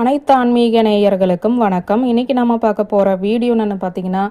அனைத்து ஆன்மீக நேயர்களுக்கும் வணக்கம். இன்னைக்கு நம்ம பார்க்க போற வீடியோ என்னன்னு பார்த்தீங்கன்னா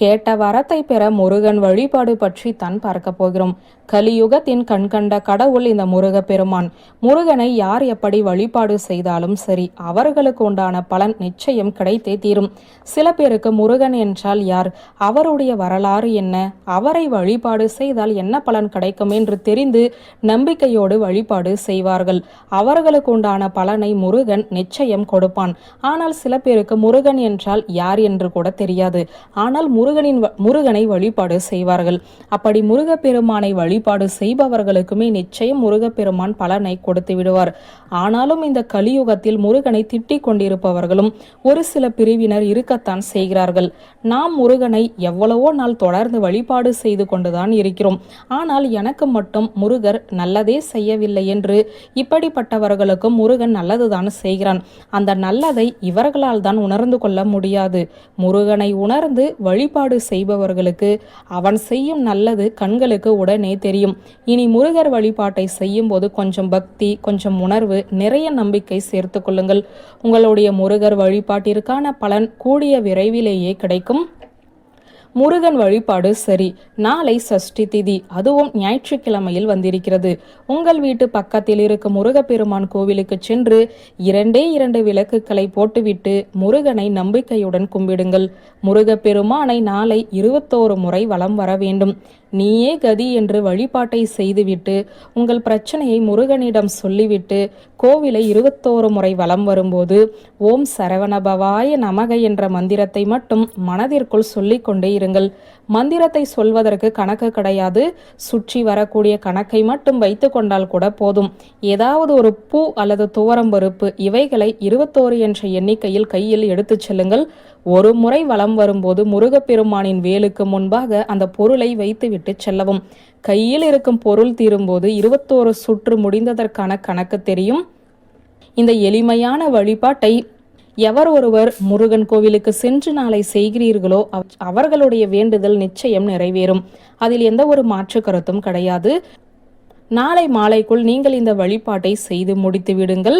கேட்ட வரத்தை பெற முருகன் வழிபாடு பற்றி தான் பார்க்க போகிறோம். கலியுகத்தின் கண்கண்ட கடவுள் இந்த முருகப்பெருமான். முருகனை யார் எப்படி வழிபாடு செய்தாலும் சரி அவர்களுக்கு உண்டான பலன் நிச்சயம் கிடைத்தே தீரும். சில பேருக்கு முருகன் என்றால் யார்? அவருடைய வரலாறு என்ன? அவரை வழிபாடு செய்தால் என்ன பலன் கிடைக்கும் என்று தெரிந்து நம்பிக்கையோடு வழிபாடு செய்வார்கள். அவர்களுக்கு உண்டான பலனை முருகன் நிச்சயம் கொடுப்பான். ஆனால் சில பேருக்கு முருகன் என்றால் யார் என்று கூட தெரியாது. ஆனால் முருகனின் வ- முருகனை வழிபாடு செய்வார்கள். அப்படி முருகப்பெருமானை வழி வழிபாடு செய்பவர்களுக்குமே நிச்சயம் முருகப்பெருமான் பலனை கொடுத்து விடுவார். ஆனாலும் இந்த கலியுகத்தில் முருகனை திட்டிக் கொண்டிருப்பவர்களும் ஒரு சில பிரிவினர் இருக்கத்தான் செய்கிறார்கள். நாம் முருகனை எவ்வளவோ நாள் தொடர்ந்து வழிபாடு செய்து கொண்டுதான் இருக்கிறோம். ஆனால் எனக்கு மட்டும் முருகர் நல்லதே செய்யவில்லை என்று இப்படிப்பட்டவர்களுக்கும் முருகன் நல்லதுதான் செய்கிறான். அந்த நல்லதை இவர்களால் தான் உணர்ந்து கொள்ள முடியாது. முருகனை உணர்ந்து வழிபாடு செய்பவர்களுக்கு அவன் செய்யும் நல்லது கண்களுக்கு உடனே தெரியும். இனி முருகர் வழிபாட்டை செய்யும் போது கொஞ்சம் பக்தி கொஞ்சம் உணர்வு நிறைய நம்பிக்கை சேர்த்து கொள்ளுங்கள். உங்களுடைய முருகர் வழிபாட்டிற்கான பலன் கூடிய விரைவிலேயே கிடைக்கும். முருகன் வழிபாடு சரி. நாளை சஷ்டி திதி. அதுவும் ஞாயிற்றுக்கிழமையில் வந்திருக்கிறது. உங்கள் வீட்டு பக்கத்தில் இருக்கும் முருகப்பெருமான் கோவிலுக்கு சென்று இரண்டே இரண்டு விளக்குகளை போட்டுவிட்டு முருகனை நம்பிக்கையுடன் கும்பிடுங்கள். முருகப்பெருமானை நாளை இருபத்தோரு முறை வலம் வர வேண்டும். நீயே கதி என்று வழிபாட்டை செய்துவிட்டு உங்கள் பிரச்சனையை முருகனிடம் சொல்லிவிட்டு கோவிலை இருபத்தோரு முறை வலம் வரும்போது ஓம் சரவணபவாய நமக என்ற மந்திரத்தை மட்டும் மனதிற்குள் சொல்லிக்கொண்டே இருங்கள் மந்திரத்தை சொல்வதற்கு கணக்கு கிடையாது. சுற்றி வரக்கூடிய கணக்கை மட்டும் வைத்து கொண்டால் கூட போதும். ஏதாவது ஒரு பூ அல்லது துவரம் பருப்பு இவைகளை இருபத்தோரு என்ற எண்ணிக்கையில் கையில் எடுத்துச் செல்லுங்கள். ஒரு முறை வலம் வரும்போது முருகப்பெருமானின் வேலுக்கு முன்பாக அந்த பொருளை வைத்துவிட்டு செல்லவும். கையில் இருக்கும் பொருள் தீரும்போது இருபத்தோரு சுற்று முடிந்ததற்கான கணக்கு தெரியும். இந்த எளிமையான வழிபாட்டை எவர் ஒருவர் முருகன் கோவிலுக்கு சென்று நாளை செய்கிறீர்களோ அவர்களுடைய வேண்டுதல் நிச்சயம் நிறைவேறும். அதில் எந்த ஒரு மாற்று கருத்தும் கிடையாது. நாளை மாலைக்குள் நீங்கள் இந்த வழிபாட்டை செய்து முடித்து விடுங்கள்.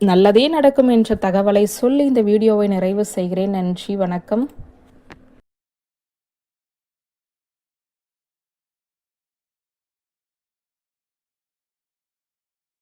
நல்லதே நடக்கும் என்ற தகவலை சொல்லி இந்த வீடியோவை நிறைவு செய்கிறேன். நன்றி வணக்கம்.